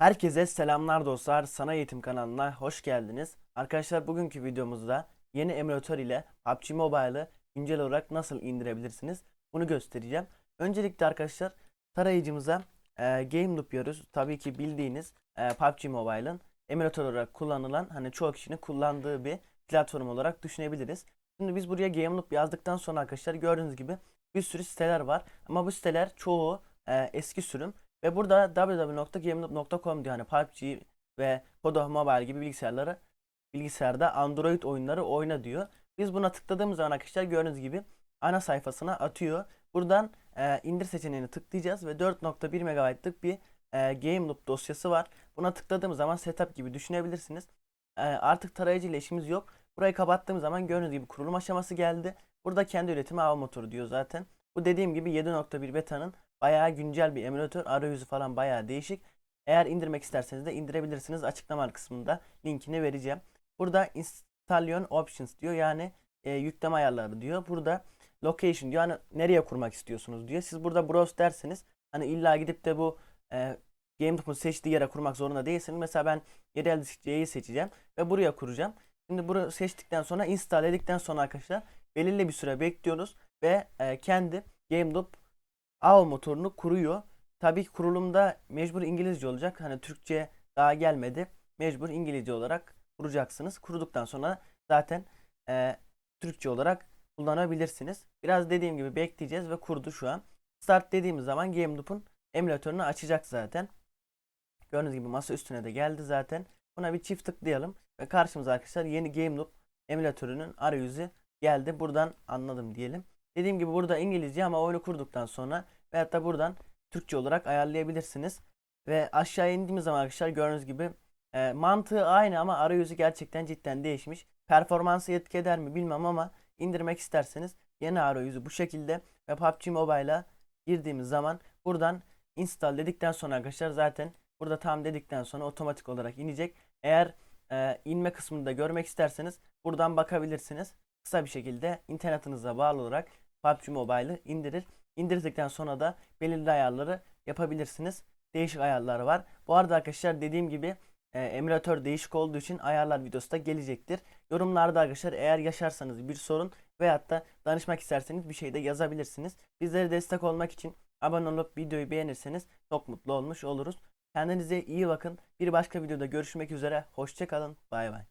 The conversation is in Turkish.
Herkese selamlar dostlar. Sana Eğitim kanalına hoş geldiniz. Arkadaşlar bugünkü videomuzda yeni emülatör ile PUBG Mobile'ı güncel olarak nasıl indirebilirsiniz bunu göstereceğim. Öncelikle arkadaşlar tarayıcımıza e, Game Loop diyoruz. Tabii ki bildiğiniz e, PUBG Mobile'ın emülatör olarak kullanılan hani çoğu kişinin kullandığı bir platform olarak düşünebiliriz. Şimdi biz buraya Game Loop yazdıktan sonra arkadaşlar gördüğünüz gibi bir sürü siteler var. Ama bu siteler çoğu e, eski sürüm ve burada www.gameloop.com diyor hani PUBG ve Kodo Mobile gibi bilgisayarları bilgisayarda Android oyunları oyna diyor. Biz buna tıkladığımız zaman arkadaşlar gördüğünüz gibi ana sayfasına atıyor. Buradan e, indir seçeneğini tıklayacağız ve 4.1 MB'lık bir e, Game Loop dosyası var. Buna tıkladığımız zaman setup gibi düşünebilirsiniz. E, artık tarayıcı ile işimiz yok. Burayı kapattığım zaman gördüğünüz gibi kurulum aşaması geldi. Burada kendi üretimi hava motoru diyor zaten. Bu dediğim gibi 7.1 beta'nın bayağı güncel bir emülatör. Arayüzü falan bayağı değişik. Eğer indirmek isterseniz de indirebilirsiniz. Açıklama kısmında linkini vereceğim. Burada installation options diyor. Yani e, yükleme ayarları diyor. Burada location diyor. Yani nereye kurmak istiyorsunuz diyor. Siz burada browse derseniz hani illa gidip de bu e, GameTool'un seçtiği yere kurmak zorunda değilsiniz. Mesela ben yerel diskçeyi seçeceğim ve buraya kuracağım. Şimdi bunu seçtikten sonra install edildikten sonra arkadaşlar belirli bir süre bekliyoruz ve e, kendi GameLoop AO motorunu kuruyor. Tabii ki kurulumda mecbur İngilizce olacak. Hani Türkçe daha gelmedi. Mecbur İngilizce olarak kuracaksınız. Kuruduktan sonra zaten e, Türkçe olarak kullanabilirsiniz. Biraz dediğim gibi bekleyeceğiz ve kurdu şu an. Start dediğimiz zaman GameLoop'un emülatörünü açacak zaten. Gördüğünüz gibi masa üstüne de geldi zaten. Buna bir çift tıklayalım ve karşımıza arkadaşlar yeni GameLoop emülatörünün arayüzü geldi. Buradan anladım diyelim. Dediğim gibi burada İngilizce ama oyunu kurduktan sonra veyahut da buradan Türkçe olarak ayarlayabilirsiniz. Ve aşağı indiğimiz zaman arkadaşlar gördüğünüz gibi e, mantığı aynı ama arayüzü gerçekten cidden değişmiş. Performansı etki eder mi bilmem ama indirmek isterseniz yeni arayüzü bu şekilde ve PUBG Mobile'a girdiğimiz zaman buradan install dedikten sonra arkadaşlar zaten burada tam dedikten sonra otomatik olarak inecek. Eğer e, inme kısmını da görmek isterseniz buradan bakabilirsiniz. Kısa bir şekilde internetinize bağlı olarak PUBG Mobile'ı indirir. İndirdikten sonra da belirli ayarları yapabilirsiniz. Değişik ayarlar var. Bu arada arkadaşlar dediğim gibi e, emülatör değişik olduğu için ayarlar videosu da gelecektir. Yorumlarda arkadaşlar eğer yaşarsanız bir sorun veyahut da danışmak isterseniz bir şey de yazabilirsiniz. Bizlere destek olmak için abone olup videoyu beğenirseniz çok mutlu olmuş oluruz. Kendinize iyi bakın. Bir başka videoda görüşmek üzere. Hoşçakalın. Bay bay.